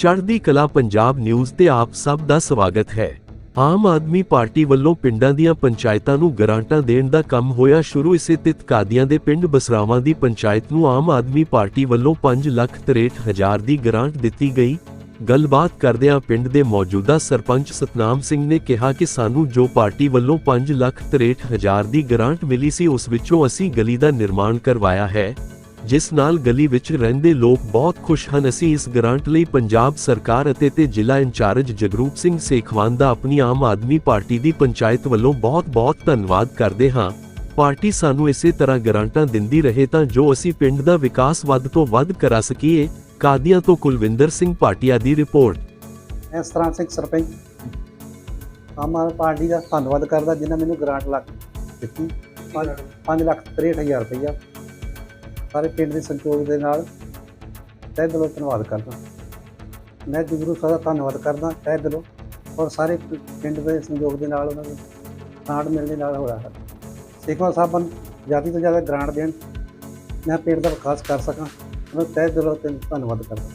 ਚੜ੍ਹਦੀ ਕਲਾ ਪੰਜਾਬ ਨਿਊਜ਼ ਤੇ ਆਪ ਸਭ ਦਾ ਸਵਾਗਤ ਹੈ। ਆਮ ਆਦਮੀ ਪਾਰਟੀ ਵੱਲੋਂ ਪਿੰਡਾਂ ਦੀਆਂ ਪੰਚਾਇਤਾਂ ਨੂੰ ਗਰਾਂਟਾਂ ਦੇਣ ਦਾ ਕੰਮ ਹੋਇਆ ਸ਼ੁਰੂ ਇਸੇ ਤਿਤ ਕਾਦੀਆਂ ਦੇ ਪਿੰਡ ਬਸਰਾਵਾਂ ਦੀ ਪੰਚਾਇਤ ਨੂੰ ਆਮ ਆਦਮੀ ਪਾਰਟੀ ਵੱਲੋਂ 5 ਲੱਖ 63 ਹਜ਼ਾਰ ਦੀ ਗਰਾਂਟ ਦਿੱਤੀ ਗਈ। ਗੱਲਬਾਤ ਕਰਦਿਆਂ ਪਿੰਡ ਦੇ ਮੌਜੂਦਾ ਸਰਪੰਚ ਸਤਨਾਮ ਸਿੰਘ ਨੇ ਕਿਹਾ ਕਿ ਸਾਨੂੰ ਜੋ ਪਾਰਟੀ ਵੱਲੋਂ 5 ਲੱਖ 63 ਹਜ਼ਾਰ ਦੀ ਗਰਾਂਟ ਮਿਲੀ ਸੀ ਉਸ ਵਿੱਚੋਂ ਅਸੀਂ ਗਲੀ ਦਾ ਨਿਰਮਾਣ ਕਰਵਾਇਆ ਹੈ। ਜਿਸ ਨਾਲ ਗਲੀ ਵਿੱਚ ਰਹਿੰਦੇ ਲੋਕ ਬਹੁਤ ਖੁਸ਼ ਹਨ। ਅਸੀਂ ਇਸ ਗ੍ਰਾਂਟ ਲਈ ਪੰਜਾਬ ਸਰਕਾਰ ਅਤੇ ਤੇ ਜ਼ਿਲ੍ਹਾ ਇੰਚਾਰਜ ਜਗਰੂਪ ਸਿੰਘ ਸੇਖਵਾਨ ਦਾ ਆਪਣੀ ਆਮ ਆਦਮੀ ਪਾਰਟੀ ਦੀ ਪੰਚਾਇਤ ਵੱਲੋਂ ਬਹੁਤ-ਬਹੁਤ ਧੰਨਵਾਦ ਕਰਦੇ ਹਾਂ। ਪਾਰਟੀ ਸਾਨੂੰ ਇਸੇ ਤਰ੍ਹਾਂ ਗ੍ਰਾਂਟਾਂ ਦਿੰਦੀ ਰਹੇ ਤਾਂ ਜੋ ਅਸੀਂ ਪਿੰਡ ਦਾ ਵਿਕਾਸ ਵੱਧ ਤੋਂ ਵੱਧ ਕਰਾ ਸਕੀਏ। ਕਾਦੀਆਂ ਤੋਂ ਕੁਲਵਿੰਦਰ ਸਿੰਘ ਭਾਟੀਆ ਦੀ ਰਿਪੋਰਟ। ਇਸ ਤਰ੍ਹਾਂ ਸਿੰਘ ਸਰਪੰਚ। ਆਮ ਆਦਮੀ ਪਾਰਟੀ ਦਾ ਧੰਨਵਾਦ ਕਰਦਾ ਜਿਨ੍ਹਾਂ ਮੈਨੂੰ ਗ੍ਰਾਂਟ ਲੱਗ ਦਿੱਤੀ। 5 ਲੱਖ 63000 ਰੁਪਈਆ। ਸਾਰੇ ਪਿੰਡ ਦੇ ਸੰਯੋਗ ਦੇ ਨਾਲ ਤਹਿ ਦਿਲੋਂ ਧੰਨਵਾਦ ਕਰਦਾ। ਮੈਂ ਗੁਰੂ ਸਾਹਿਬ ਦਾ ਧੰਨਵਾਦ ਕਰਦਾ ਤਹਿ ਦਿਲੋਂ ਔਰ ਸਾਰੇ ਪਿੰਡ ਦੇ ਸੰਯੋਗ ਦੇ ਨਾਲ ਉਹਨਾਂ ਨੂੰ ਗ੍ਰਾਂਟ ਮਿਲਣ ਦੇ ਨਾਲ ਹੋ ਰਿਹਾ ਹੈ ਸੇਖਵਾ ਸਾਹਿਬ ਨੂੰ ਜ਼ਿਆਦਾ ਤੋਂ ਜ਼ਿਆਦਾ ਗ੍ਰਾਂਟ ਦੇਣ ਮੈਂ ਪਿੰਡ ਦਾ ਵਿਕਾਸ ਕਰ ਸਕਾਂ ਉਹਨਾਂ ਦਾ ਤਹਿ ਦਿਲੋਂ ਧੰਨਵਾਦ ਕਰਦਾ।